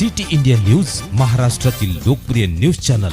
City India news महाराष्ट्रातील लोकप्रिय news channel.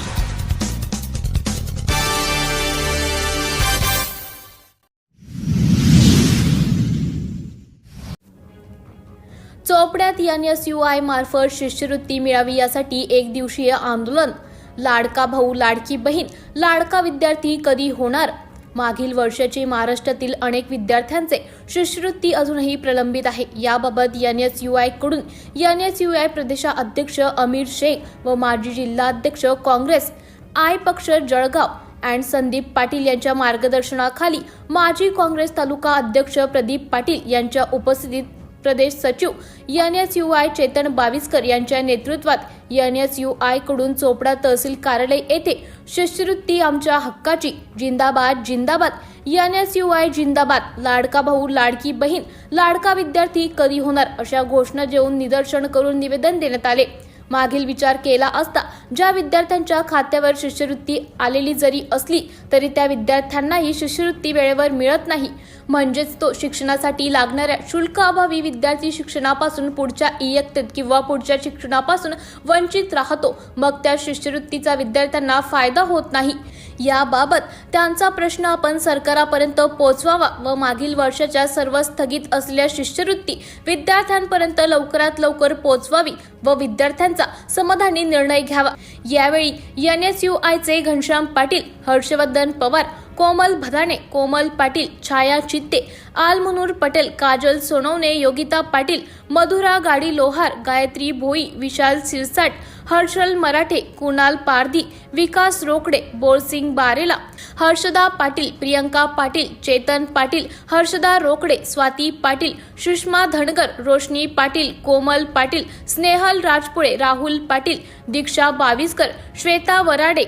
चोपड्यात एन एस यू आय मार्फत शिष्यवृत्ती मिळावी यासाठी एक दिवसीय आंदोलन. लाडका भाऊ लाडकी बहीण लाडका विद्यार्थी कधी होणार? मागील वर्षाचे महाराष्ट्रातील अनेक विद्यार्थ्यांचे शिष्यवृत्ती अजूनही प्रलंबित आहे. याबाबत एन एस यू आयकडून एन एस यू आय प्रदेशाध्यक्ष अमीर शेख व माजी जिल्हाध्यक्ष काँग्रेस आय पक्ष जळगाव अँड संदीप पाटील यांच्या मार्गदर्शनाखाली माजी काँग्रेस तालुका अध्यक्ष प्रदीप पाटील यांच्या उपस्थितीत प्रदेश सचिव N S U I Chetan Baviskar यांच्या नेतृत्वात एन एस यू आयकडून चोपडा तहसील कार्यालय येथे शिष्यवृत्ती आमच्या हक्काची जिंदाबाद जिंदाबाद एन एस यू आय जिंदाबाद लाडका भाऊ लाडकी बहीण लाडका विद्यार्थी कधी होणार अशा घोषणा देऊन निदर्शन करून निवेदन देण्यात आले. मागील विचार केला असता ज्या विद्यार्थ्यांच्या खात्यावर शिष्यवृत्ती आलेली जरी असली तरी त्या विद्यार्थ्यांनाही शिष्यवृत्ती वेळेवर मिळत नाही. म्हणजेच तो शिक्षणासाठी लागणाऱ्या शुल्काअभावी विद्यार्थी शिक्षणापासून पुढच्या इयत्तेत किंवा पुढच्या शिक्षणापासून वंचित राहतो. मग त्या शिष्यवृत्तीचा विद्यार्थ्यांना फायदा होत नाही. याबाबत त्यांचा प्रश्न आपण सरकारापर्यंत पोहोचवावा व मागील वर्षाच्या सर्व स्थगित असलेल्या शिष्यवृत्ती विद्यार्थ्यांपर्यंत लवकरात लवकर पोहोचवावी व विद्यार्थ्यांचा समाधानी निर्णय घ्यावा. यावेळी एन एस यू आयचे घनश्याम पाटील हर्षवर्धन पवार कोमल भदाणे कोमल पाटील छाया चित्ते आलमुनूर पटेल काजल सोनवणे योगिता पाटील मधुरा गाडी लोहार गायत्री भोई विशाल सिरसाट हर्षल मराठे कुणाल पारधी विकास रोकडे बोरसिंग बारेला हर्षदा पाटील प्रियंका पाटील चेतन पाटील हर्षदा रोकडे स्वाती पाटील सुषमा धनगर रोशनी पाटील कोमल पाटील स्नेहल राजपुळे राहुल पाटील दीक्षा बाविस्कर श्वेता वराडे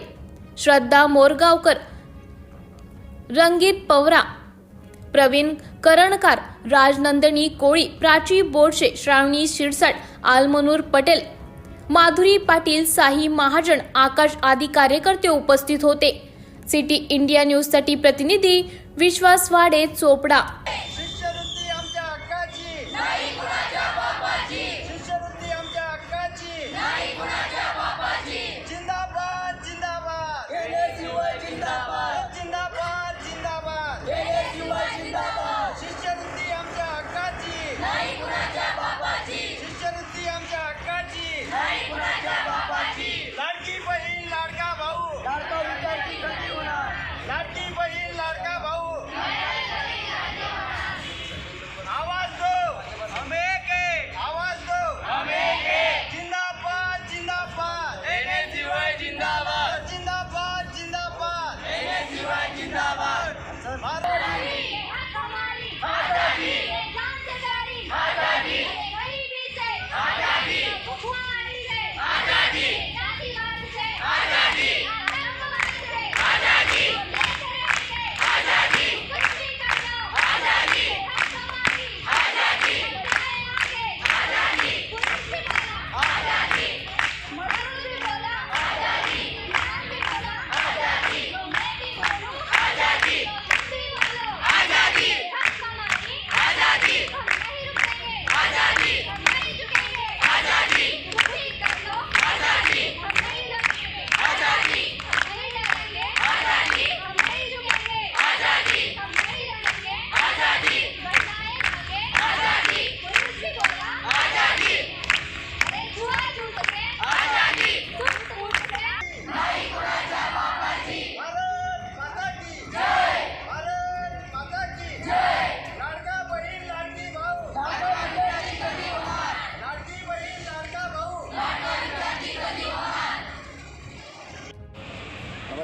श्रद्धा मोरगावकर रंगीत पवरा. प्रवीण करणकार राजनंदिनी कोळी प्राची बोडशे श्रावणी शिरसाट आलमनूर पटेल माधुरी पाटील साई महाजन आकाश आदी कार्यकर्ते उपस्थित होते. सिटी इंडिया न्यूजसाठी प्रतिनिधी विश्वास वाडे चोपडा.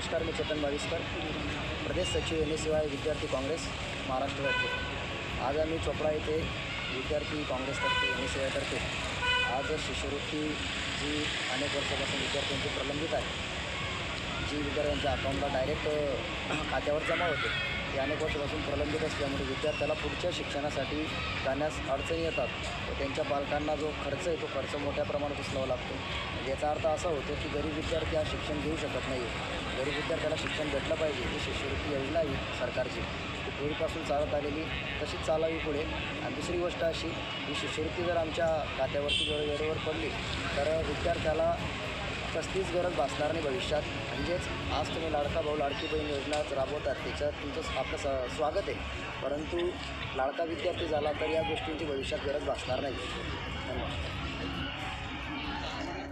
नमस्कार मी चेतन बाविस्कर प्रदेश सचिव एन एस वाय विद्यार्थी काँग्रेस महाराष्ट्र राज्य. आज आम्ही चोपडा येथे विद्यार्थी काँग्रेसतर्फे एन एस वायतर्फे आज शिष्यवृत्ती जी अनेक वर्षापासून विद्यार्थ्यांची प्रलंबित आहे जी विद्यार्थ्यांच्या अकाउंटला डायरेक्ट खात्यावर जमा होते. हे अनेक वर्षापासून प्रलंबित असल्यामुळे विद्यार्थ्याला पुढच्या शिक्षणासाठी जाण्यास अडचणी येतात. व त्यांच्या पालकांना जो खर्च आहे तो खर्च मोठ्या प्रमाणात उचलावा लागतो. म्हणजे याचा अर्थ असा होतो की गरीब विद्यार्थी हा शिक्षण घेऊ शकत नाही गरीब विद्यार्थ्याला शिक्षण भेटलं पाहिजे ही शिष्यवृत्ती योजना आहे सरकारची. ती पूर्वीपासून चालत आलेली तशीच चालावी पुढे. आणि दुसरी गोष्ट अशी की शिष्यवृत्ती जर आमच्या खात्यावरती जर वेळेवर पडली तर विद्यार्थ्याला कसलीच गरज भासणार नाही भविष्यात. म्हणजेच आज तुम्ही लाडका भाऊ लाडकी बहीण योजना राबवतात त्याच्यात तुमचं आपलं स स्वागत आहे. परंतु लाडका विद्यार्थी झाला तर या गोष्टींची भविष्यात गरज भासणार नाही. धन्यवाद.